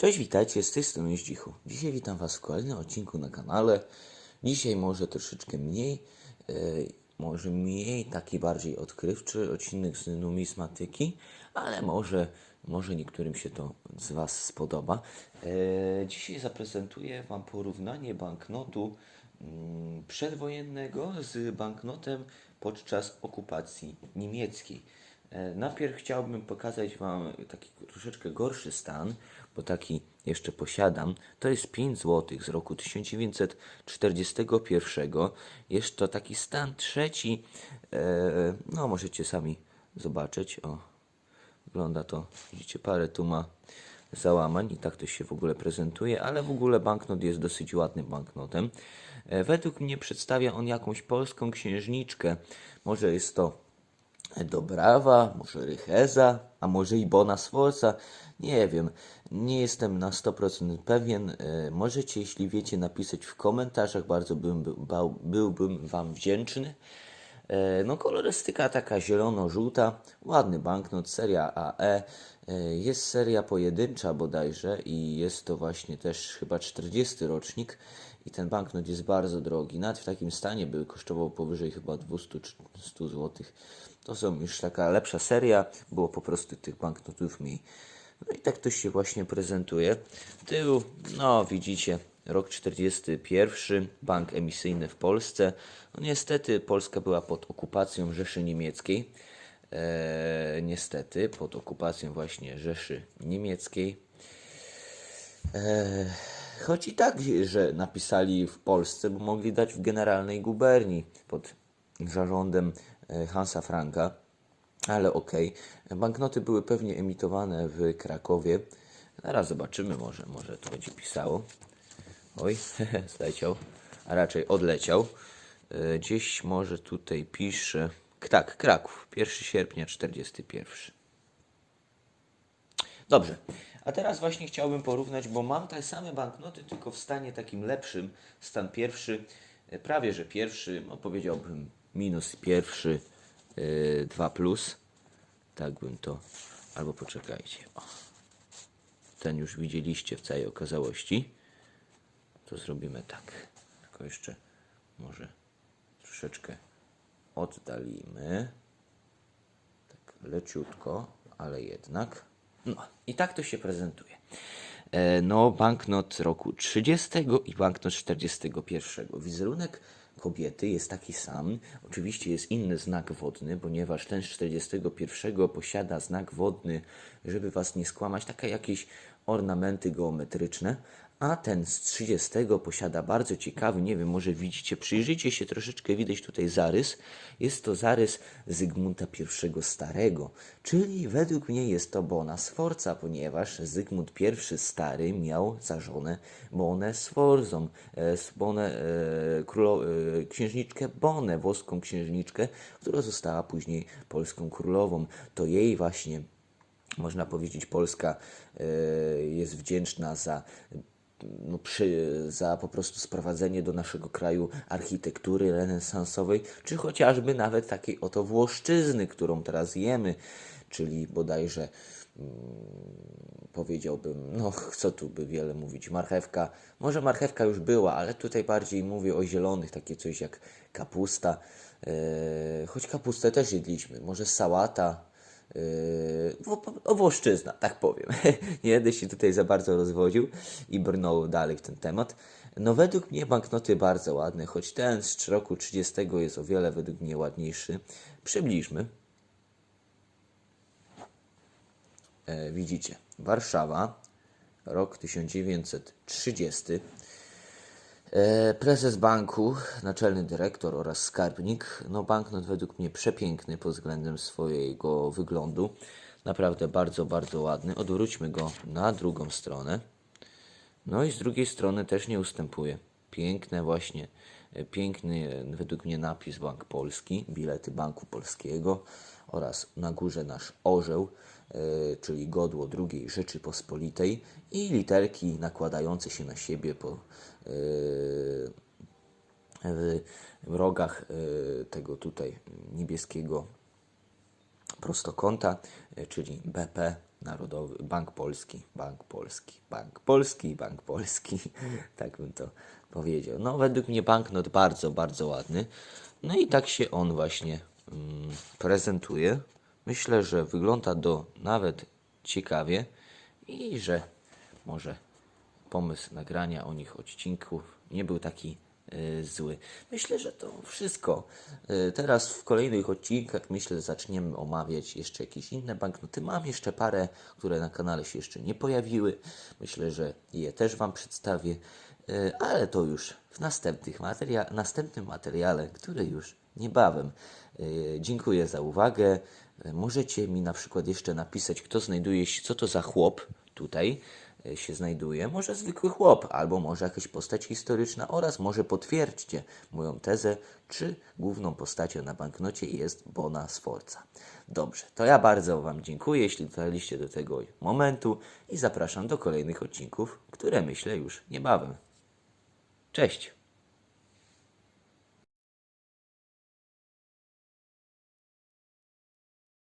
Cześć, witajcie, z tej strony Zdzichu. Dzisiaj witam Was w kolejnym odcinku na kanale. Dzisiaj może troszeczkę mniej, e, może mniej taki bardziej odkrywczy odcinek z numizmatyki, ale może, może niektórym się to z Was spodoba. E, dzisiaj zaprezentuję Wam porównanie banknotu mm, przedwojennego z banknotem podczas okupacji niemieckiej. E, Najpierw chciałbym pokazać Wam taki troszeczkę gorszy stan, bo taki jeszcze posiadam. To jest 5 zł z roku 1941. Jest to taki stan trzeci. E, No, możecie sami zobaczyć. O, wygląda to, widzicie, parę tu ma załamań i tak to się w ogóle prezentuje, ale w ogóle banknot jest dosyć ładnym banknotem. E, Według mnie przedstawia on jakąś polską księżniczkę. Może jest to Dobrawa, może Rycheza, a może i Bona Sforza. Nie wiem, nie jestem na 100% pewien. E, Możecie, jeśli wiecie, napisać w komentarzach, bardzo bym, byłbym Wam wdzięczny. E, No, kolorystyka taka zielono-żółta, ładny banknot, seria AE. E, Jest seria pojedyncza bodajże i jest to właśnie też chyba 40 rocznik i ten banknot jest bardzo drogi. Nawet w takim stanie by kosztował powyżej chyba 200 czy 100 zł. To są już taka lepsza seria, było po prostu tych banknotów mniej. No i tak to się właśnie prezentuje. Tył, no widzicie, rok 41, bank emisyjny w Polsce. No niestety Polska była pod okupacją Rzeszy Niemieckiej. Eee, niestety pod okupacją właśnie Rzeszy Niemieckiej. Eee, choć i tak, że napisali w Polsce, bo mogli dać w generalnej guberni pod zarządem e, Hansa Franka. Ale okej. Banknoty były pewnie emitowane w Krakowie. Zaraz zobaczymy, może, może to będzie pisało. Oj, zleciał, a raczej odleciał. E, Gdzieś może tutaj pisze. Tak, Kraków, 1 sierpnia 41. Dobrze. A teraz właśnie chciałbym porównać, bo mam te same banknoty, tylko w stanie takim lepszym. Stan pierwszy, e, prawie że pierwszy, no powiedziałbym minus pierwszy, yy, 2 plus. Tak bym to, albo poczekajcie. O. Ten już widzieliście w całej okazałości. To zrobimy tak. Tylko jeszcze może troszeczkę oddalimy. Tak leciutko, ale jednak. No i tak to się prezentuje. E, No, banknot roku 30 i banknot 41. Wizerunek kobiety jest taki sam. Oczywiście jest inny znak wodny, ponieważ ten z 41 posiada znak wodny, żeby was nie skłamać, takie jakieś ornamenty geometryczne, a ten z 30 posiada bardzo ciekawy, nie wiem, może widzicie, przyjrzyjcie się troszeczkę, widać tutaj zarys. Jest to zarys Zygmunta I Starego, czyli według mnie jest to Bona Sforza, ponieważ Zygmunt I Stary miał za żonę Bonę Sforzą, e, Bonę, e, królo, e, księżniczkę Bonę, włoską księżniczkę, która została później polską królową. To jej właśnie można powiedzieć, Polska e, jest wdzięczna za, no, przy, za po prostu sprowadzenie do naszego kraju architektury renesansowej, czy chociażby nawet takiej oto Włoszczyzny, którą teraz jemy, czyli bodajże mm, powiedziałbym, no co tu by wiele mówić, marchewka, może marchewka już była, ale tutaj bardziej mówię o zielonych, takie coś jak kapusta, e, choć kapustę też jedliśmy, może sałata, Yy, wo- o Włoszczyzna, tak powiem. Nie będę się tutaj za bardzo rozwodził i brnął dalej w ten temat. No według mnie banknoty bardzo ładne, choć ten z roku 30 jest o wiele według mnie ładniejszy. Przybliżmy. E, widzicie, Warszawa, rok 1930. E, Prezes banku, naczelny dyrektor oraz skarbnik. No, banknot według mnie przepiękny pod względem swojego wyglądu. Naprawdę bardzo, bardzo ładny. Odwróćmy go na drugą stronę. No i z drugiej strony też nie ustępuje. Piękne właśnie, piękny według mnie napis Bank Polski, bilety Banku Polskiego oraz na górze nasz orzeł, e, czyli godło II Rzeczypospolitej i literki nakładające się na siebie po, e, w, w rogach e, tego tutaj niebieskiego prostokąta, e, czyli BP Narodowy, Bank Polski, Bank Polski, Bank Polski, Bank Polski, tak bym to powiedział. No według mnie banknot bardzo, bardzo ładny. No i tak się on właśnie mm, prezentuje. Myślę, że wygląda do nawet ciekawie i że może pomysł nagrania o nich odcinków nie był taki zły. Myślę, że to wszystko. E, teraz w kolejnych odcinkach myślę zaczniemy omawiać jeszcze jakieś inne banknoty. Mam jeszcze parę, które na kanale się jeszcze nie pojawiły. Myślę, że je też Wam przedstawię, E, ale to już w następnych materia- następnym materiale, który już niebawem. Dziękuję za uwagę. Możecie mi na przykład jeszcze napisać, kto znajduje się, co to za chłop tutaj się znajduje. Może zwykły chłop, albo może jakaś postać historyczna oraz może potwierdźcie moją tezę, czy główną postacią na banknocie jest Bona Sforza. Dobrze, to ja bardzo Wam dziękuję, jeśli dotarliście do tego momentu i zapraszam do kolejnych odcinków, które myślę już niebawem. Cześć!